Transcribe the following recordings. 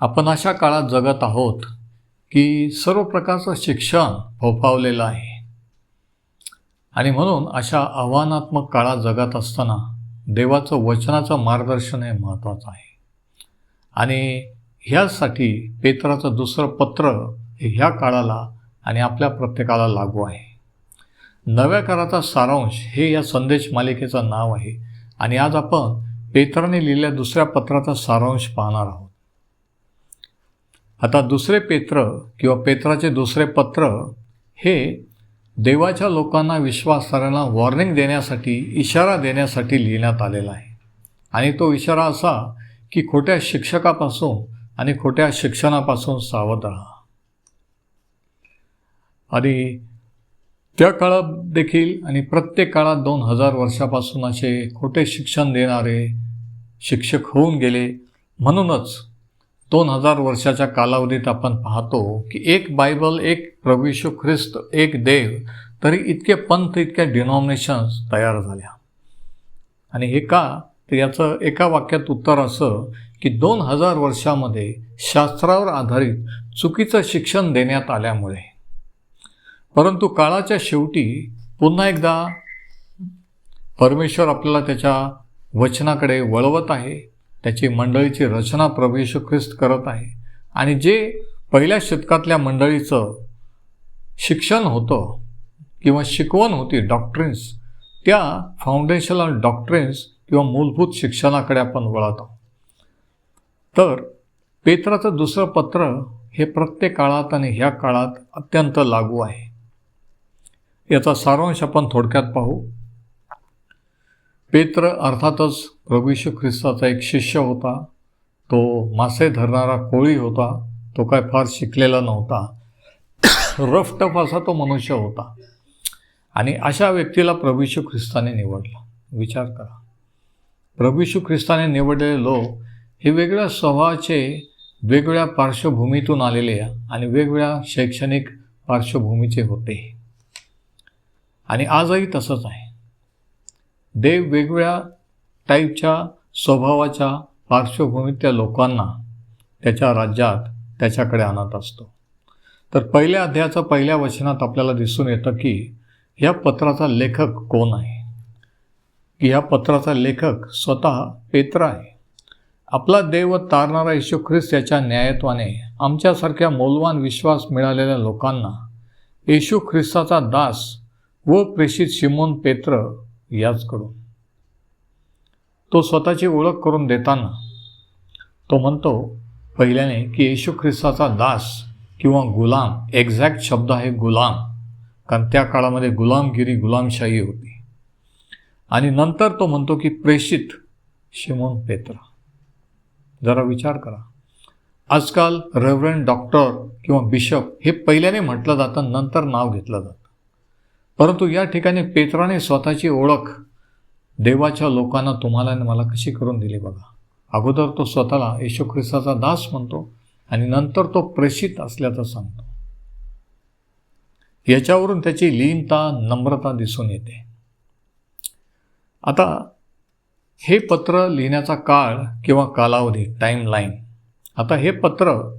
आपण अशा काळात जगत आहोत की सर्व प्रकारचं शिक्षण फोफावलेलं आहे. आणि म्हणून अशा आव्हानात्मक काळात जगत असताना देवाचं वचनाचं मार्गदर्शन हे महत्त्वाचं आहे. आणि ह्यासाठी पेत्राचं दुसरं पत्र हे ह्या काळाला आणि आपल्या प्रत्येकाला लागू आहे. नव्या काळाचा सारांश हे या संदेश मालिकेचं नाव आहे. आणि आज आपण पेत्राने लिहिलेल्या दुसऱ्या पत्राचा सारांश पाहणार आहोत. आता दुसरे पेत्र किंवा पेत्राचे दुसरे पत्र हे देवाच्या लोकांना विश्वासार्हांना वॉर्निंग देण्यासाठी इशारा देण्यासाठी लिहिण्यात आलेला आहे. आणि तो इशारा असा की खोट्या शिक्षकापासून आणि खोट्या शिक्षणापासून सावध राहा. आणि त्या काळात देखील आणि प्रत्येक काळात दोन हजार वर्षापासून असे खोटे शिक्षण देणारे शिक्षक होऊन गेले. म्हणूनच दोन हजार वर्षाच्या कालावधीत आपण पाहतो की एक बायबल एक प्रभू ख्रिस्त एक देव तरी इतके पंथ इतक्या डिनॉमिनेशन्स तयार झाल्या. आणि हे का तर याचं एका वाक्यात उत्तर असं की दोन हजार वर्षामध्ये शास्त्रावर आधारित चुकीचं शिक्षण देण्यात आल्यामुळे. परंतु काळाच्या शेवटी पुन्हा एकदा परमेश्वर आपल्याला त्याच्या वचनाकडे वळवत आहे. त्याची मंडळीची रचना प्रभू ख्रिस्त करत आहे. आणि जे पहिल्या शतकातल्या मंडळीचं शिक्षण होतं किंवा शिकवण होती डॉक्ट्रिन्स त्या फाउंडेशनल डॉक्ट्रिन्स किंवा मूलभूत शिक्षणाकडे आपण वळत. आहोत तर पेत्राचं दुसरं पत्र हे प्रत्येक काळात आणि ह्या काळात अत्यंत लागू आहे. याचा सारांश आपण थोडक्यात पाहू. पेत्र अर्थातच प्रभू ख्रिस्ताचा एक शिष्य होता. तो मासे धरणारा कोळी होता. तो काय फार शिकलेला नव्हता. रफ टफ असा तो मनुष्य होता. आणि अशा व्यक्तीला प्रभू ख्रिस्ताने निवडला. विचार करा. प्रभू ख्रिस्ताने निवडलेले लोक हे वेगळ्या स्वभावाचे वेगवेगळ्या पार्श्वभूमीतून आलेले आणि वेगवेगळ्या शैक्षणिक पार्श्वभूमीचे होते. आणि आजही तसंच आहे. देव वेगवेगळ्या टाईपच्या स्वभावाच्या पार्श्वभूमीतल्या लोकांना त्याच्या राज्यात त्याच्याकडे आणत असतो. तर पहिल्या अध्यायाचं पहिल्या वचनात आपल्याला दिसून येतं की ह्या पत्राचा लेखक कोण आहे? की ह्या पत्राचा लेखक स्वतः पेत्र आहे. आपला देव तारणारा येशू ख्रिस्त याच्या न्यायत्वाने आमच्यासारख्या मौलवान विश्वास मिळालेल्या लोकांना येशू ख्रिस्ताचा दास व प्रेषित शिमोन पेत्र याचकडून. तो स्वतःची ओळख करून देताना तो म्हणतो पहिल्याने की येशू ख्रिस्ताचा दास किंवा गुलाम एक्झॅक्ट शब्द आहे गुलाम कारण त्या काळामध्ये गुलामगिरी गुलामशाही होती. आणि नंतर तो म्हणतो की प्रेषित शिमोन पेत्रा. जरा विचार करा. आजकाल रेव्हरंड डॉक्टर किंवा बिशप हे पहिल्याने म्हटलं जातं नंतर नाव घेतलं जातं. परंतु या ठिकाणी पेत्राने स्वतःची ओळख देवाच्या लोकांना तुम्हाला आणि मला कशी करून दिली बघा. अगोदर तो स्वतःला येशू ख्रिस्ताचा दास म्हणतो आणि नंतर तो प्रेषित असल्याचं सांगतो. याच्यावरून त्याची लीनता नम्रता दिसून येते. आता हे पत्र लिहिण्याचा काळ किंवा कालावधी टाईमलाईन आता हे पत्र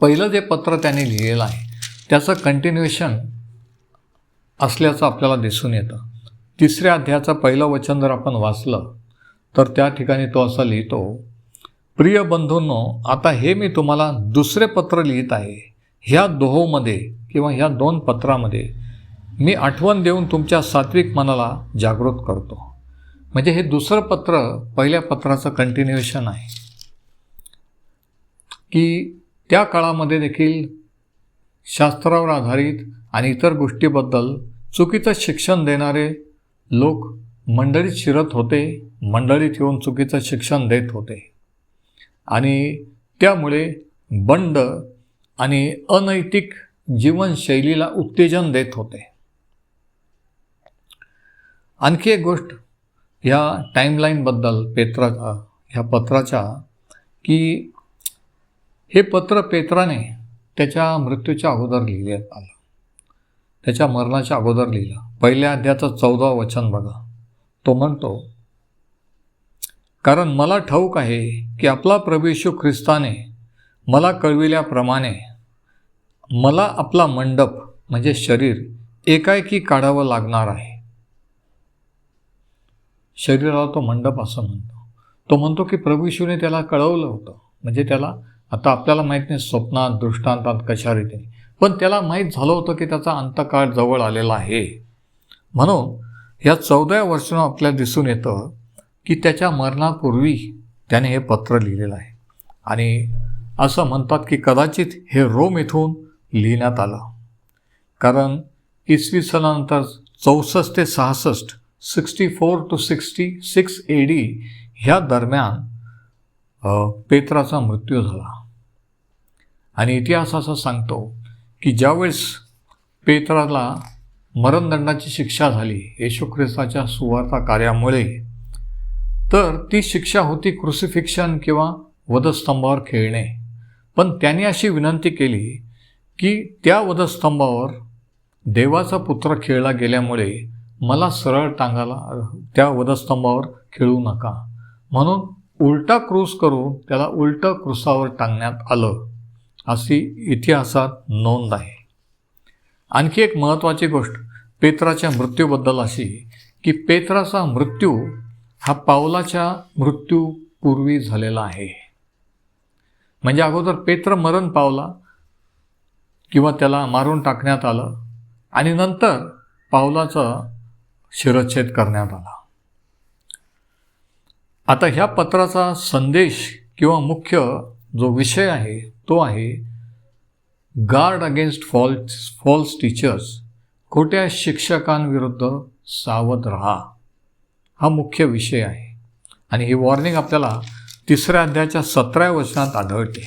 पहिलं जे पत्र त्याने लिहिलेलं आहे त्याचं कंटिन्युएशन असल्याचं आपल्याला दिसून येतं. तिसऱ्या अध्यायाचं पहिलं वचन जर आपण वाचलं तर त्या ठिकाणी तो असा लिहितो प्रिय बंधूंनो आता हे मी तुम्हाला दुसरे पत्र लिहित आहे. ह्या दोहोमध्ये किंवा ह्या दोन पत्रामध्ये मी आठवण देऊन तुमच्या सात्विक मनाला जागृत करतो. म्हणजे हे दुसरं पत्र पहिल्या पत्राचं कंटिन्युएशन आहे. की त्या काळामध्ये देखील शास्त्रावर आधारित आणि इतर गोष्टीबद्दल चुकीचं शिक्षण देणारे लोक मंडळीत शिरत होते मंडळीत येऊन चुकीचं शिक्षण देत होते. आणि त्यामुळे बंड आणि अनैतिक जीवनशैलीला उत्तेजन देत होते. आणखी एक गोष्ट ह्या टाईमलाईनबद्दल पेत्रा ह्या पत्राच्या की हे पत्र पेत्राने त्याच्या मृत्यूच्या अगोदर लिहिण्यात आलं. त्याच्या मरणाच्या अगोदर लिहिलं. पहिल्या अध्याचं चौदा वचन बघा. तो म्हणतो कारण मला ठाऊक आहे की आपला प्रवेशू ख्रिस्ताने मला कळविल्याप्रमाणे मला आपला मंडप म्हणजे शरीर एकाएकी काढावं लागणार आहे. शरीराला तो मंडप असं म्हणतो. तो म्हणतो की प्रभू त्याला कळवलं होतं. म्हणजे त्याला आता आपल्याला माहीत नाही स्वप्नात दृष्टांतात कशा रीतीने. पण त्याला माहीत झालं होतं की त्याचा अंतकाळ जवळ आलेला आहे. म्हणून या चौदाव्या वर्षानं आपल्याला दिसून येतं की त्याच्या मरणापूर्वी त्याने हे पत्र लिहिलेलं आहे. आणि असं म्हणतात की कदाचित हे रोम येथून लिहिण्यात आलं. कारण इसवी सनानंतर चौसष्ट ते सहासष्ट sixty four to sixty six A D ह्या दरम्यान पेत्राचा मृत्यू झाला. आणि इतिहास असा सांगतो की ज्यावेळेस पेत्राला मरणदंडाची शिक्षा झाली. येशू ख्रिस्ताच्या सुवार्ता कार्यामुळे. तर ती शिक्षा होती क्रुसिफिक्शन किंवा वधस्तंभावर खेळणे. पण त्याने अशी विनंती केली की त्या वधस्तंभावर देवाचा पुत्र खेळला गेल्यामुळे मला सरळ टांगाला त्या वधस्तंभावर खेळू नका. म्हणून उलटा क्रूस करून त्याला उलटं क्रुसावर टांगण्यात आलं. अशी इतिहासात नोंद आहे. आणखी एक महत्त्वाची गोष्ट. पेत्राच्या मृत्यूबद्दल अशी की पेत्राचा मृत्यू हा पावलाच्या मृत्यूपूर्वी झालेला आहे. म्हणजे अगोदर पेत्र मरण पावला किंवा त्याला मारून टाकण्यात आलं आणि नंतर पावलाचा शिरच्छेद करण्यात आला. आता ह्या पत्राचा संदेश किंवा मुख्य जो विषय आहे तो आहे guard against false false teachers खोट्या शिक्षकांविरुद्ध सावध रहा. हा मुख्य विषय आहे. आणि ही वॉर्निंग आपल्याला तिसऱ्या अध्यायाच्या सतराव्या वचनात आढळते.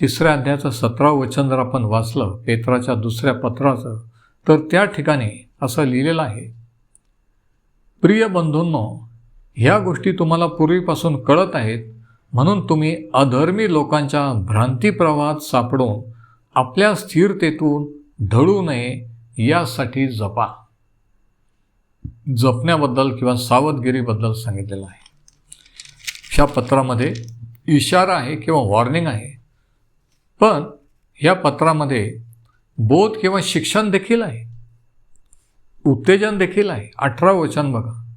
तिसऱ्या अध्यायाचं सतरावं वचन जर आपण वाचलं पेत्राच्या दुसऱ्या पत्राचं तर त्या ठिकाणी असं लिहिलेलं आहे. प्रिय बंधूंनो ह्या गोष्टी तुम्हाला पूर्वीपासून कळत आहेत म्हणून तुम्ही अधर्मी लोकांच्या भ्रांती प्रवाहात सापडून आपल्या स्थिरतेतून ढळू नये यासाठी जपा. जपण्याबद्दल किंवा सावधगिरीबद्दल सांगितलेलं आहे. ह्या पत्रामध्ये इशारा आहे किंवा वॉर्निंग आहे. पण ह्या पत्रामध्ये बोध किंवा शिक्षण देखील आहे. उत्तेजन देखील आहे. अठरा वचन बघा.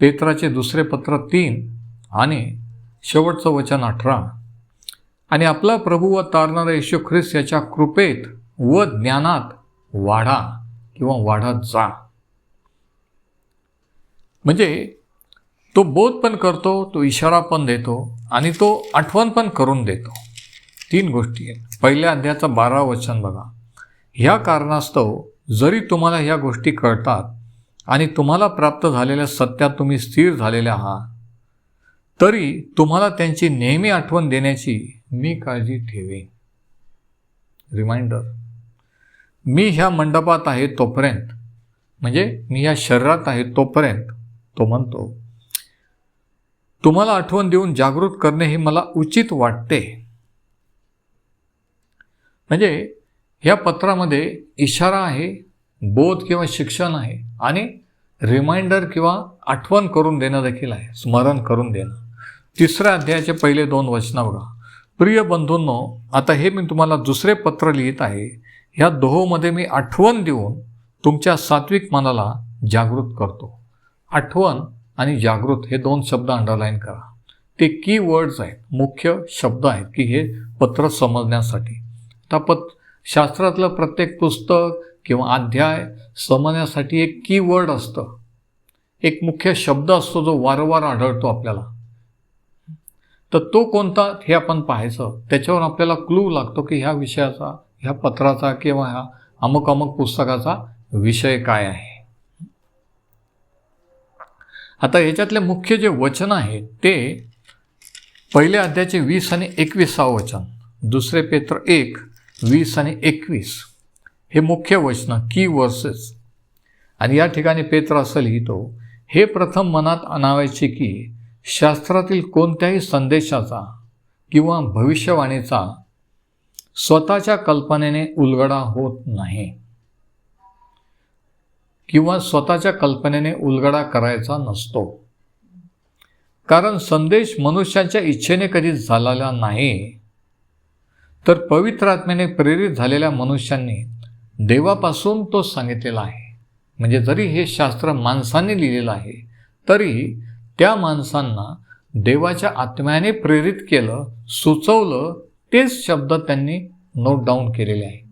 पेत्राचे दुसरे पत्र तीन आणि शेवटचं वचन अठरा. आणि आपला प्रभू व तारणारा येशू ख्रिस्त याच्या कृपेत व ज्ञानात वाढा किंवा वाढत जा. म्हणजे तो बोध पण करतो तो इशारा पण देतो आणि तो आठवण पण करून देतो. तीन गोष्टी आहेत. पहिल्या अध्यायाचं बारा वचन बघा. ह्या कारणास्तव जरी तुम्हाला ह्या गोष्टी कळतात आणि तुम्हाला प्राप्त झालेल्या सत्यात तुम्ही स्थिर झालेले आहात तरी तुम्हाला त्यांची नेहमी आठवण देण्याची मी काळजी ठेवेन. रिमाइंडर मी ह्या मंडपात आहे तोपर्यंत म्हणजे मी ह्या शरीरात आहे तोपर्यंत तो म्हणतो तुम्हाला आठवण देऊन जागृत करणे हे मला उचित वाटते. म्हणजे ह्या पत्रामध्ये इशारा आहे बोध किंवा शिक्षण आहे आणि रिमाइंडर किंवा आठवण करून देणं देखील आहे स्मरण करून देणं. तिसऱ्या अध्यायाचे पहिले दोन वचनं बघा. प्रिय बंधूंनो आता हे मी तुम्हाला दुसरे पत्र लिहित आहे. ह्या दोहोमध्ये मी आठवण देऊन तुमच्या सात्विक मनाला जागृत करतो. आठवण आणि जागृत हे दोन शब्द अंडरलाईन करा. ते की वर्ड्स आहेत मुख्य शब्द आहेत की हे पत्र समजण्यासाठी. आता पत शास्त्रातलं प्रत्येक पुस्तक किंवा अध्याय समजण्यासाठी एक की वर्ड असतं. एक मुख्य शब्द असतो जो वारंवार आढळतो आपल्याला. तर तो कोणता हे आपण पाहायचं त्याच्यावर आपल्याला क्लू लागतो की ह्या विषयाचा ह्या पत्राचा किंवा ह्या अमुक अमुक पुस्तकाचा विषय काय आहे? आता ह्याच्यातले मुख्य जे वचन आहे ते पहिल्या अध्यायाचे वीस आणि एकवीसावं वचन दुसरे पेत्र एक वीस आणि एकवीस हे मुख्य वचनं की वर्सेस आणि या ठिकाणी पेत्र असं लिहितो हे प्रथम मनात आणावायचे की शास्त्रातील कोणत्याही संदेशाचा किंवा भविष्यवाणीचा स्वतःच्या कल्पनेने उलगडा होत नाही. किंवा स्वतःच्या कल्पनेने उलगडा करायचा नसतो. कारण संदेश मनुष्याच्या इच्छेने कधीच झालेला नाही तर पवित्र आत्म्याने प्रेरित झालेल्या मनुष्यांनी देवापासून तो सांगितलेला आहे. म्हणजे जरी हे शास्त्र माणसाने लिहिलेलं आहे तरी त्या माणसांना देवाच्या आत्म्याने प्रेरित केलं सुचवलं तेच शब्द त्यांनी नोट डाऊन केलेले आहेत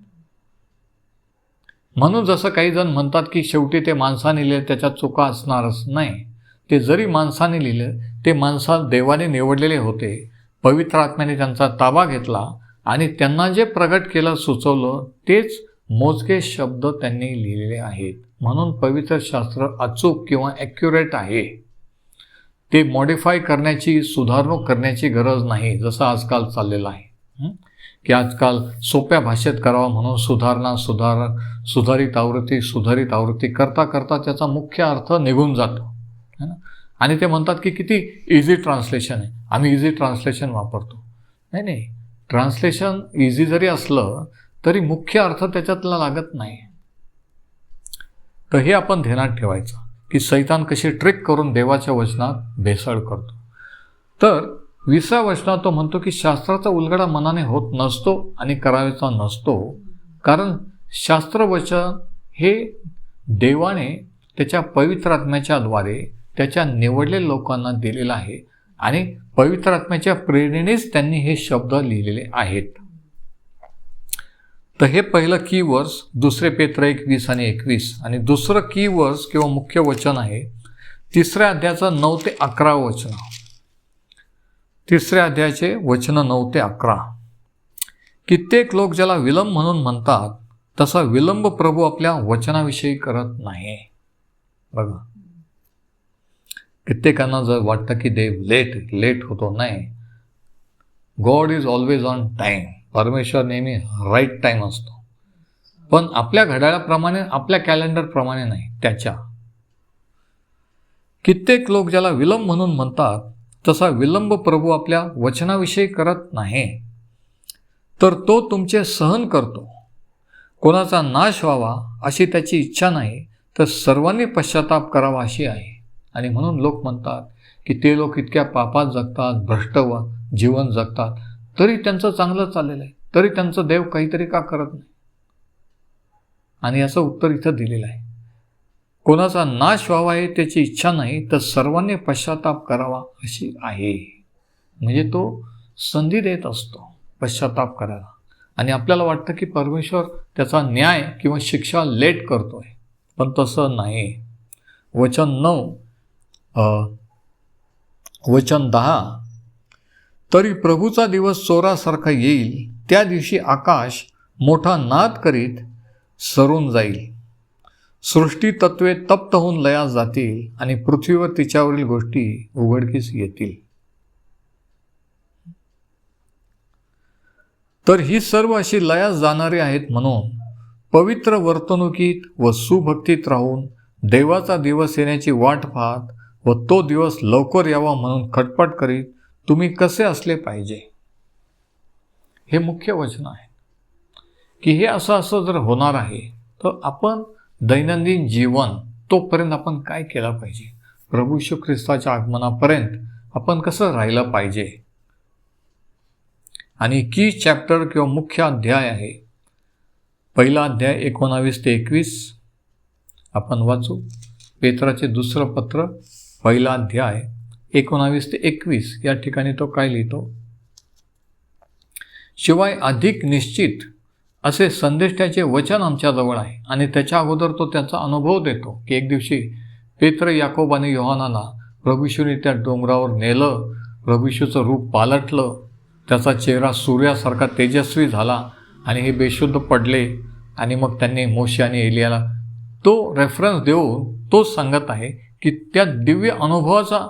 म्हणून जसं काही जण म्हणतात की शेवटी ते माणसाने लिहिले त्याच्या चुका असणारच नाही. ते जरी माणसाने लिहिलं ते माणसा देवाने निवडलेले होते. पवित्र आत्म्याने त्यांचा ताबा घेतला आणि त्यांना जे प्रगट केलं सुचवलं तेच मोजके शब्द त्यांनी लिहिलेले आहेत. म्हणून पवित्र शास्त्र अचूक किंवा ॲक्युरेट आहे. ते मॉडिफाय करण्याची सुधारणूक करण्याची गरज नाही जसं आजकाल चाललेलं आहे. की आजकाल सोप्या भाषेत करावं म्हणून सुधारणा सुधार सुधारित आवृत्ती सुधारित आवृत्ती करता करता त्याचा मुख्य अर्थ निघून जातो. है? ना आणि ते म्हणतात की किती इझी ट्रान्सलेशन आहे. आम्ही इझी ट्रान्सलेशन वापरतो. नाही नाही. ट्रान्सलेशन इझी जरी असलं तरी मुख्य अर्थ त्याच्यातला लागत नाही. तर हे आपण ध्यानात ठेवायचं की सैतान कशी ट्रिक करून देवाच्या वचनात भेसळ करतो. तर विसा वचनात तो म्हणतो की शास्त्राचा उलगडा मनाने होत नसतो आणि करावेचा नसतो. कारण शास्त्रवचन हे देवाने त्याच्या पवित्र आत्म्याच्या द्वारे त्याच्या निवडलेल्या लोकांना दिलेलं आहे आणि पवित्र आत्म्याच्या प्रेरणेनेच त्यांनी हे शब्द लिहिलेले आहेत. तर हे पहिलं की वर्स दुसरे पेत्र एकवीस आणि एकवीस. आणि दुसरं की वर्स किंवा मुख्य वचन आहे तिसऱ्या अध्यायाचं नऊ ते अकरा वचन. तिसऱ्या अध्यायाचे वचन नऊ ते अकरा. कित्येक लोक ज्याला विलंब म्हणून म्हणतात तसा विलंब प्रभू आपल्या वचनाविषयी करत नाही. बघा. कित्येकांना जर वाटतं की देव लेट लेट होतो नाही. God is always on time परमेश्वर नेहमी राईट टाईम असतो. पण आपल्या घड्याळाप्रमाणे आपल्या कॅलेंडरप्रमाणे नाही त्याच्या. कित्येक लोक ज्याला विलंब म्हणून म्हणतात तसा विलंब प्रभू आपल्या वचनाविषयी करत नाही. तर तो तुमचे सहन करतो. कोणाचा नाश व्हावा अशी त्याची इच्छा नाही तर सर्वांनी पश्चाताप करावा अशी आहे. आणि म्हणून लोक म्हणतात की ते लोक इतक्या पापात जगतात भ्रष्ट व जीवन जगतात. तरी त्यांचं चांगलं चाललेलं आहे. तरी त्यांचं देव काहीतरी का करत नाही? आणि याचं उत्तर इथं दिलेलं आहे. कोणाचा नाश व्हावा हे त्याची इच्छा नाही तर सर्वांनी पश्चाताप करावा अशी आहे. म्हणजे तो संधी देत असतो पश्चाताप करायला. आणि आपल्याला वाटतं की परमेश्वर त्याचा न्याय किंवा शिक्षा लेट करतोय पण तसं नाही. वचन नऊ वचन दहा तरी प्रभूचा दिवस चोरासारखा येईल त्या दिवशी आकाश मोठा नाद करीत सरून जाईल. सृष्टी तत्वे तप्त होऊन लयास जातील आणि पृथ्वीवर तिच्यावरील गोष्टी उघडकीस येतील. तर ही सर्व अशी लयास जाणारी आहेत म्हणून पवित्र वर्तणुकीत व सुभक्तीत राहून देवाचा दिवस येण्याची वाट पाहत व तो दिवस लवकर यावा म्हणून खटपट करीत तुम्ही कसे असले पाहिजे? हे मुख्य वचन आहे. की हे असं असं जर होणार आहे तर आपण दैनंदिन जीवन तोपर्यंत आपण काय केलं पाहिजे? प्रभू श्री ख्रिस्ताच्या आगमनापर्यंत आपण कसं राहिलं पाहिजे? आणि की चॅप्टर किंवा मुख्य अध्याय आहे? पहिला अध्याय एकोणावीस ते एकवीस. आपण वाचू. पेत्राचे दुसरं पत्र पहिला अध्याय एकोणावीस ते एकवीस. या ठिकाणी तो काय लिहितो? शिवाय अधिक निश्चित असे संदेष्टाचे वचन आमच्याजवळ आहे. आणि त्याच्या अगोदर तो त्याचा अनुभव देतो. की एक दिवशी पेत्र याकोब आणि योहानाला प्रभूशूने त्या डोंगरावर नेलं. प्रभूशूचं रूप पालटलं. त्याचा चेहरा सूर्यासारखा तेजस्वी झाला आणि हे बेशुद्ध पडले. आणि मग त्यांनी मोशी आणि एलियाला तो रेफरन्स देऊन तोच सांगत आहे की त्या दिव्य अनुभवाचा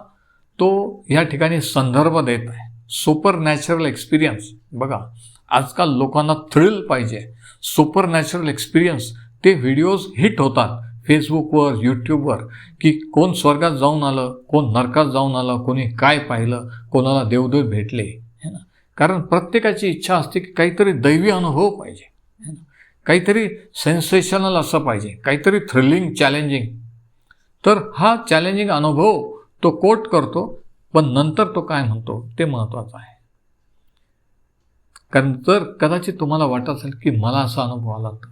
तो या ठिकाणी संदर्भ देत आहे. सुपर नॅचरल एक्सपिरियन्स बघा आजकाल लोकांना थ्रिल पाहिजे. सुपर नॅचरल एक्सपिरियन्स ते व्हिडिओज हिट होतात. फेसबुकवर यूट्यूबवर की कोण स्वर्गात जाऊन आलं कोण नरकात जाऊन आलं कोणी काय पाहिलं कोणाला देवदेव भेटले. है ना? कारण प्रत्येकाची इच्छा असते की काहीतरी दैवी अनुभव पाहिजे. है ना? काहीतरी सेन्सेशनल असं पाहिजे. काहीतरी थ्रिलिंग चॅलेंजिंग तर हा चॅलेंजिंग अनुभव तो कोट करतो पण नंतर तो काय म्हणतो ते महत्त्वाचं आहे. कारण जर कदाचित तुम्हाला वाटत असेल की मला असा अनुभव आला तर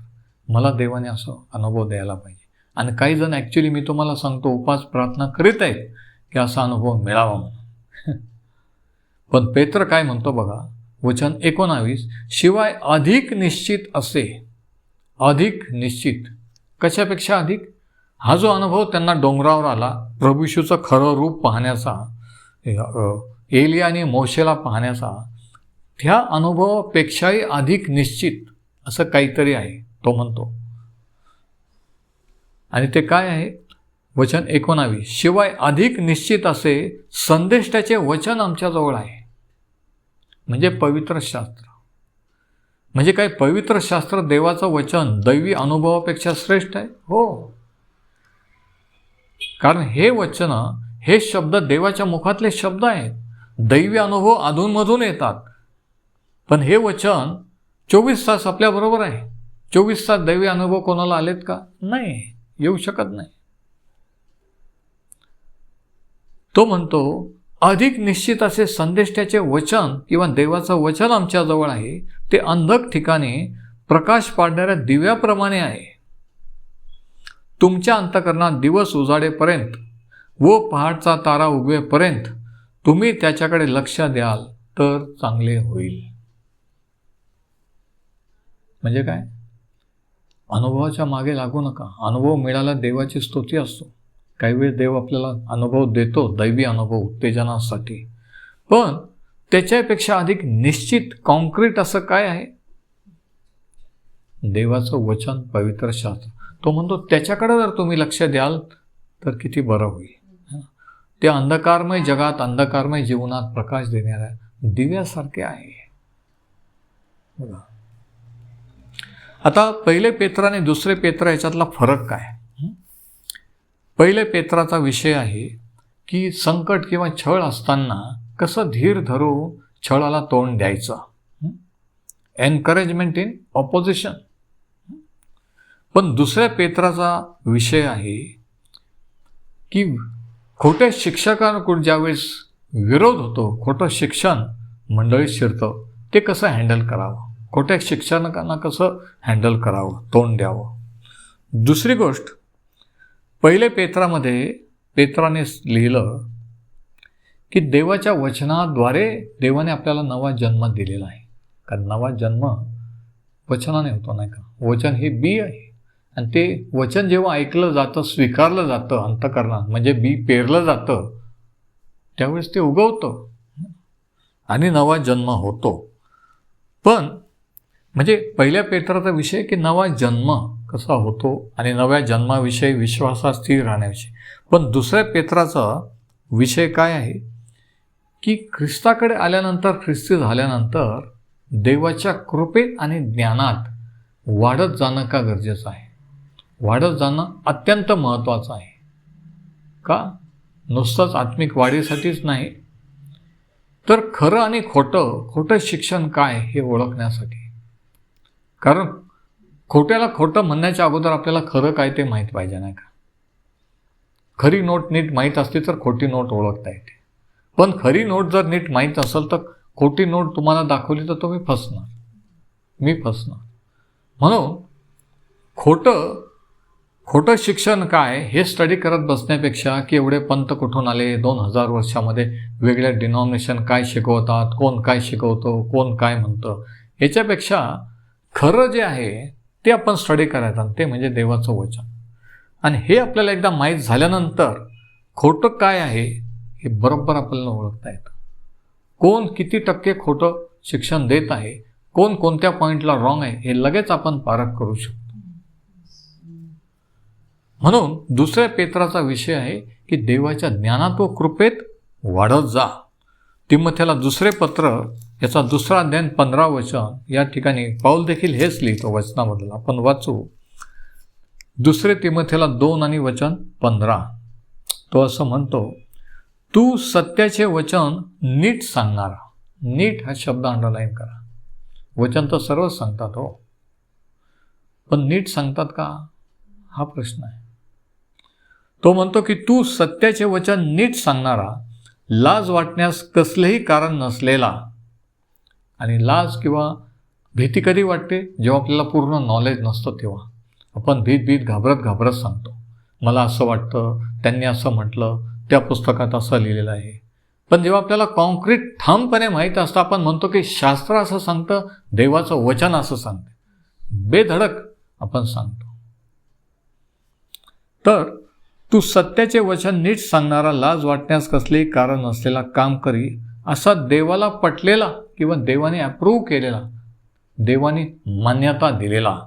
मला देवाने असं अनुभव द्यायला पाहिजे. आणि काही जण ॲक्च्युली मी तुम्हाला सांगतो उपास प्रार्थना करीत आहेत की असा अनुभव मिळावा म्हणून. पण पेत्र काय म्हणतो बघा वचन एकोणावीस शिवाय अधिक निश्चित असे अधिक निश्चित. कशापेक्षा अधिक? हा जो अनुभव त्यांना डोंगरावर आला प्रभुशूचं खरं रूप पाहण्याचा एलिया आणि मोशेला पाहण्याचा ह्या अनुभवापेक्षाही अधिक निश्चित असं काहीतरी आहे तो म्हणतो. आणि ते काय आहे? वचन एकोणावी. शिवाय अधिक निश्चित असे संदेष्टाचे वचन आमच्याजवळ आहे. म्हणजे पवित्र शास्त्र. म्हणजे काय? पवित्र शास्त्र देवाचं वचन दैवी अनुभवापेक्षा श्रेष्ठ आहे? हो. कारण हे वचन हे शब्द देवाच्या मुखातले शब्द आहेत. दैवी अनुभव अधूनमधून येतात. पण हे वचन चोवीस तास आपल्याबरोबर आहे. चोवीस तास दैवी अनुभव कोणाला आलेत का? नाही. येऊ शकत नाही. तो म्हणतो अधिक निश्चित असे संदेश त्याचे वचन किंवा देवाचं वचन आमच्याजवळ आहे. ते अंधक ठिकाणी प्रकाश पाडणाऱ्या दिव्याप्रमाणे आहे. तुमच्या अंतकरणात दिवस उजाडेपर्यंत व पहाटचा तारा उगवेपर्यंत तुम्ही त्याच्याकडे लक्ष द्याल तर चांगले होईल. म्हणजे काय? अनुभवाच्या मागे लागू नका. अनुभव मिळाला देवाची स्तुती असतो. काही वेळ देव आपल्याला अनुभव देतो दैवी अनुभव उत्तेजनासाठी. पण त्याच्यापेक्षा अधिक निश्चित कॉन्क्रीट असं काय आहे? देवाचं वचन पवित्र शास्त्र. तो म्हणतो त्याच्याकडे जर तुम्ही लक्ष द्याल तर किती बरं होईल. ते अंधकारमय जगात अंधकारमय जीवनात प्रकाश देणाऱ्या दिव्यासारखे आहे. बघा. आता पहिले पेत्र आणि दुसरे पेत्र याच्यातला फरक काय? पहिले पेत्राचा विषय आहे की संकट किंवा छळ असताना कसं धीर धरू छळाला तोंड द्यायचं? एनकरेजमेंट इन ऑपोजिशन पण दुसऱ्या पेत्राचा विषय आहे की खोट्या शिक्षकांकडून ज्यावेळेस विरोध होतो खोटं शिक्षण मंडळीत शिरतं ते कसं हँडल करावं? खोट्या शिक्षकांना कसं हँडल करावं तोंड द्यावं? दुसरी गोष्ट पहिले पेत्रामध्ये पेत्राने लिहिलं की देवाच्या वचनाद्वारे देवाने आपल्याला नवा जन्म दिलेला आहे. कारण नवा जन्म वचनाने होतो नाही का? वचन हे बी आहे. आणि ते वचन जेव्हा ऐकलं जातं स्वीकारलं जातं अंतकरणात म्हणजे बी पेरलं जातं त्यावेळेस ते उगवतं. आणि नवा जन्म होतो. पण म्हणजे पहिल्या पेत्राचा विषय की नवा जन्म कसा होतो आणि नव्या जन्माविषयी विश्वासात स्थिर राहण्याविषयी. पण दुसऱ्या पेत्राचा विषय काय आहे? की ख्रिस्ताकडे आल्यानंतर ख्रिस्ती झाल्यानंतर देवाच्या कृपेत आणि ज्ञानात वाढत जाणं का गरजेचं आहे? वाढत जाणं अत्यंत महत्त्वाचं आहे. का? नुसतंच आत्मिक वाढीसाठीच नाही. तर खरं आणि खोटं खोटं शिक्षण काय हे ओळखण्यासाठी? कारण खोट्याला खोटं म्हणण्याच्या अगोदर आपल्याला खरं काय ते माहीत पाहिजे नाही का? खरी नोट नीट माहीत असली तर खोटी नोट ओळखता येते. पण खरी नोट जर नीट माहीत असेल तर खोटी नोट तुम्हाला दाखवली तर तुम्ही फसणार. मी फसणार. म्हणून खोटं खोटं शिक्षण काय हे स्टडी करत बसण्यापेक्षा की एवढे पंत कुठून आले दोन हजार वर्षामध्ये वेगळ्या डिनॉमिनेशन काय शिकवतात कोण काय शिकवतो कोण काय म्हणतं याच्यापेक्षा खरं जे आहे ते आपण स्टडी करायचं ते म्हणजे देवाचं वचन. आणि हे आपल्याला एकदा माहीत झाल्यानंतर खोटं काय आहे हे बरोबर आपल्याला ओळखता येतं. कोण किती टक्के खोटं शिक्षण देत आहे कोण कोणत्या पॉईंटला रॉंग आहे हे लगेच आपण पारख करू शकतो. म्हणून दुसऱ्या पेत्राचा विषय आहे की देवाच्या ज्ञानात व कृपेत वाढत जा. तिमथ्याला दुसरे पत्र याचा दुसरा ज्ञान पंधरा वचन या ठिकाणी पाऊल देखील हेच लिहितो वचनामधलं. आपण वाचू. दुसरे तिमथेला दोन आणि वचन पंधरा. तो असं म्हणतो तू सत्याचे वचन नीट सांगणारा. नीट हा शब्द अंडरलाईन करा. वचन तर सर्वच सांगतात हो. पण नीट सांगतात का? हा प्रश्न आहे. तो म्हणतो की तू सत्याचे वचन नीट सांगणारा. लाज वाटण्यास कसलेही कारण नसलेला. आणि लाज किंवा भीती कधी वाटते? जेव्हा आपल्याला पूर्ण नॉलेज नसतं तेव्हा. आपण भीत भीत घाबरत घाबरत सांगतो. मला असं वाटतं त्यांनी असं म्हटलं त्या पुस्तकात असं लिहिलेलं आहे. पण जेव्हा आपल्याला कॉन्क्रीट ठामपणे माहीत असतं आपण म्हणतो की शास्त्र असं सांगतं देवाचं वचन असं सांगतं. बेधडक आपण सांगतो. तर तू सत्याचे वचन नीट सांगणारा लाज वाटण्यास कसलेही कारण नसलेला काम करी असा देवाला पटलेला किंवा देवाने अप्रूव्ह केलेला. देवाने मान्यता दिलेला.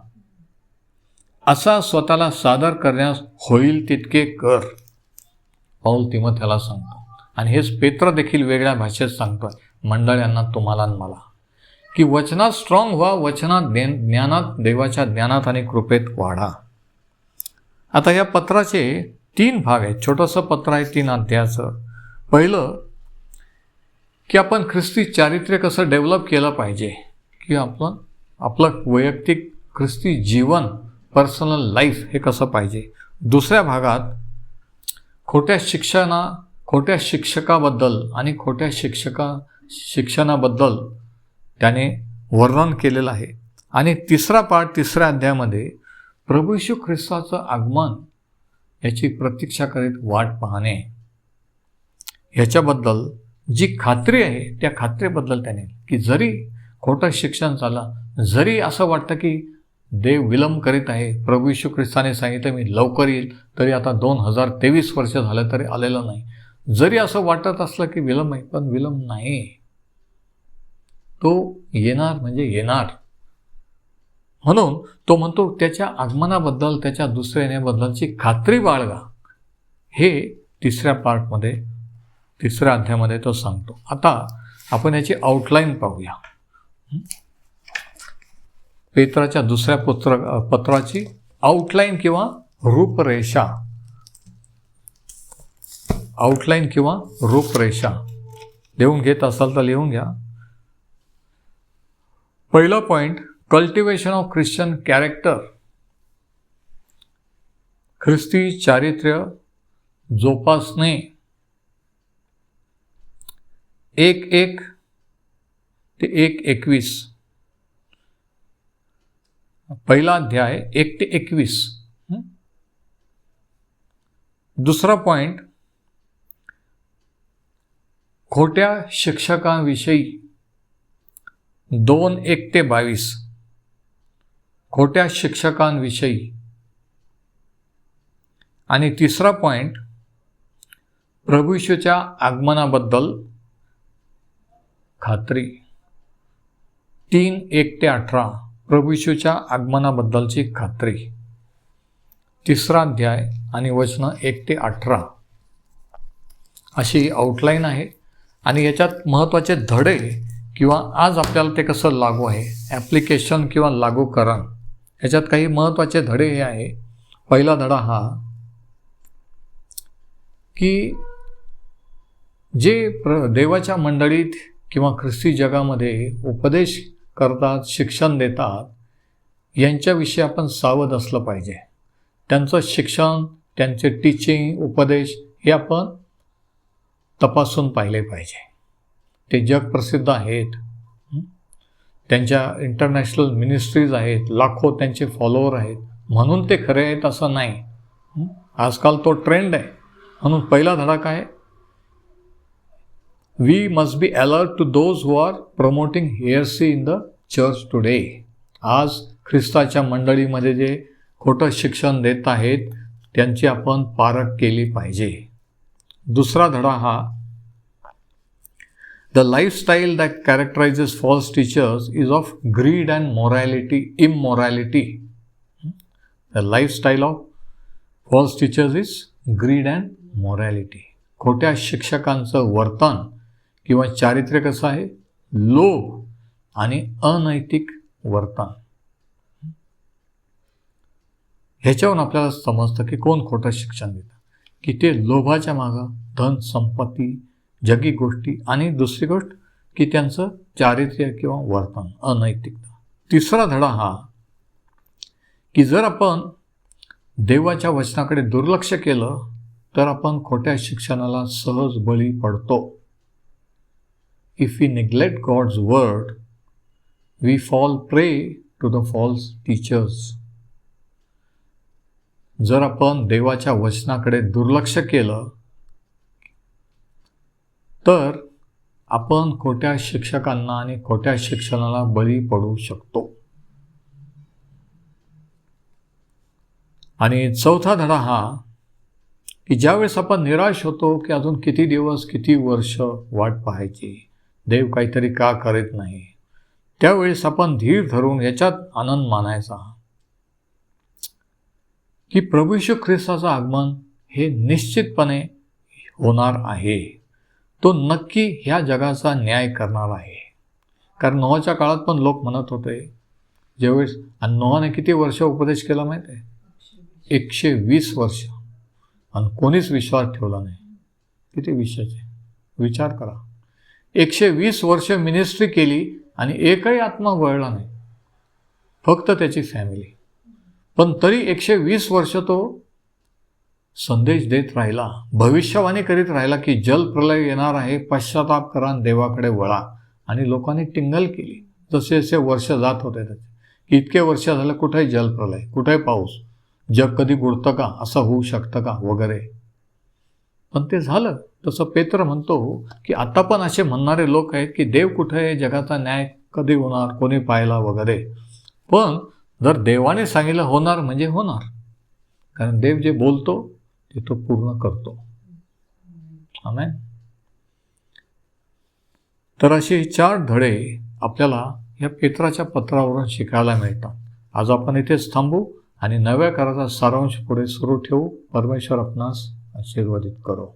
असा स्वतःला सादर करण्यास होईल तितके कर. पाऊल तिमथ्याला सांगतो. आणि हेच पेत्र देखील वेगळ्या भाषेत सांगतो मंडळ्यांना तुम्हाला मला. की वचनात स्ट्रॉंग व्हा वचनात दे ज्ञानात देवाच्या ज्ञानात आणि कृपेत वाढा. आता या पत्राचे तीन भाग आहेत. छोटंसं पत्र आहे तीन अध्यायाचं. पहिलं की आपण ख्रिस्ती चारित्र्य कसं डेव्हलप केलं पाहिजे? की आपण आपलं वैयक्तिक ख्रिस्ती जीवन पर्सनल लाईफ हे कसं पाहिजे? दुसऱ्या भागात खोट्या शिक्षणा खोट्या शिक्षकाबद्दल आणि खोट्या शिक्षका शिक्षणाबद्दल त्याने वर्णन केलेलं आहे. आणि तिसरा पाठ तिसऱ्या अध्यायामध्ये प्रभू यशू ख्रिस्ताचं आगमन याची प्रतीक्षा करीत वाट पाहणे. ह्याच्याबद्दल जी खात्री आहे त्या खात्रीबद्दल त्याने की जरी खोटं शिक्षण झालं जरी असं वाटतं की देव विलंब करीत आहे प्रभू यशू ख्रिस्ताने सांगितलं मी लवकर येईल तरी आता दोन हजार तेवीस वर्ष झालं तरी आलेलं नाही. जरी असं वाटत असलं की विलंब आहे पण विलंब नाही. तो येणार म्हणजे येणार. म्हणून तो म्हणतो त्याच्या आगमनाबद्दल त्याच्या दुसऱ्या येण्याबद्दलची खात्री बाळगा. हे तिसऱ्या पार्टमध्ये तिसऱ्या अध्यायामध्ये तो सांगतो. आता आपण याची आउटलाईन पाहूया. पेत्राच्या दुसऱ्या पुत्र पत्राची आउटलाईन किंवा रूपरेषा. आउटलाईन किंवा रूपरेषा. लिहून घेत असाल तर लिहून घ्या. पहिला point cultivation of Christian character ख्रिस्ती चारित्र्य जोपासणे. एक एक ते एक एकवीस. पहिला अध्याय एक ते एकवीस. दुसरा पॉइंट खोट्या शिक्षकांविषयी दोन एक ते बावीस. खोट्या शिक्षकांविषयी. आणि तिसरा पॉइंट प्रभूशूच्या आगमनाबद्दल खात्री. तीन एक ते अठरा प्रभूशूच्या आगमनाबद्दलची खात्री. तिसरा अध्याय आणि वचनं एक ते अठरा. अशी आउटलाईन आहे. आणि याच्यात महत्त्वाचे धडे किंवा आज आपल्याला ते कसं लागू आहे ॲप्लिकेशन किंवा लागू करण याच्यात काही महत्त्वाचे धडे हे आहे. पहिला धडा हा की जे प्र देवाच्या मंडळीत किंवा ख्रिस्ती जगामध्ये उपदेश करतात शिक्षण देतात यांच्याविषयी आपण सावध असलं पाहिजे. त्यांचं शिक्षण त्यांचे टीचिंग उपदेश हे आपण तपासून पाहिले पाहिजे. ते जगप्रसिद्ध आहेत. त्यांच्या इंटरनॅशनल मिनिस्ट्रीज आहेत. लाखो त्यांचे फॉलोअर आहेत. म्हणून ते खरे आहेत असं नाही. आजकाल तो ट्रेंड आहे. म्हणून पहिला धडा काय? We must be alert to those who are promoting heresy in the church today आज ख्रिस्ताच्या मंडळीमध्ये जे खोटं शिक्षण देत आहेत त्यांची आपण पारख केली पाहिजे. दुसरा धडा हा the lifestyle that characterises false teachers is of greed and morality immorality the lifestyle of false teachers is greed and morality खोट्या शिक्षकांचं वर्तन किंवा चारित्र्य कसं आहे? लोभ आणि अनैतिक वर्तन. ह्याच्यावरून आपल्याला समजतं की कोण खोटं शिक्षण देतं. की ते लोभाच्या मागं धन संपत्ती जगी गोष्टी आणि दुसरी गोष्ट की त्यांचं चारित्र्य किंवा वर्तन अनैतिकता. तिसरा धडा हा की जर आपण देवाच्या वचनाकडे दुर्लक्ष केलं तर आपण खोट्या शिक्षणाला सहज बळी पडतो. If we neglect God's word, we fall prey to the false teachers जर आपण देवाच्या वचनाकडे दुर्लक्ष केलं तर आपण खोट्या शिक्षकांना आणि खोट्या शिक्षणाला बळी पडू शकतो. आणि चौथा धडा हा की ज्यावेळेस आपण निराश होतो की अजून किती दिवस किती वर्ष वाट पाहायची. देव काहीतरी का करीत नाही. त्यावेळेस आपण धीर धरून याच्यात आनंद मानायचा. की प्रभू ख्रिस्ताचं आगमन हे निश्चितपणे होणार आहे. तो नक्की ह्या जगाचा न्याय करणार आहे. कारण नोहाच्या काळात पण लोक म्हणत होते ज्यावेळेस आणि नोहाने किती वर्ष उपदेश केला माहीत आहे एकशे वीस वर्ष. आणि कोणीच विश्वास ठेवला नाही. किती विषयाचे विचार करा. एकशे वीस वर्ष मिनिस्ट्री केली आणि एकही आत्मा वळला नाही. फक्त त्याची फॅमिली पण तरी एकशे वीस वर्ष तो संदेश देत राहिला भविष्यवाणी करीत राहिला की जलप्रलय येणार आहे पश्चाताप करा देवाकडे वळा. आणि लोकांनी टिंगल केली. जसे जसे वर्ष जात होते त्याचे इतके वर्ष झालं कुठेही जलप्रलय कुठेही पाऊस. जग कधी बुडतं का? असं होऊ शकतं का? वगैरे. पण ते झालं. तसं पेत्र म्हणतो हो, की आता पण असे म्हणणारे लोक आहेत की देव कुठे आहे जगाचा न्याय कधी होणार कोणी पाहिला वगैरे. पण जर देवाने सांगितलं होणार म्हणजे होणार. कारण देव जे बोलतो ते तो पूर्ण करतो. आम्ही तर असे चार धडे आपल्याला या पेत्राच्या पत्रावरून शिकायला मिळतात. आज आपण इथेच थांबू आणि नव्या कराचा सारांश पुढे सुरू ठेवू. परमेश्वर आपणास आशीर्वादित करो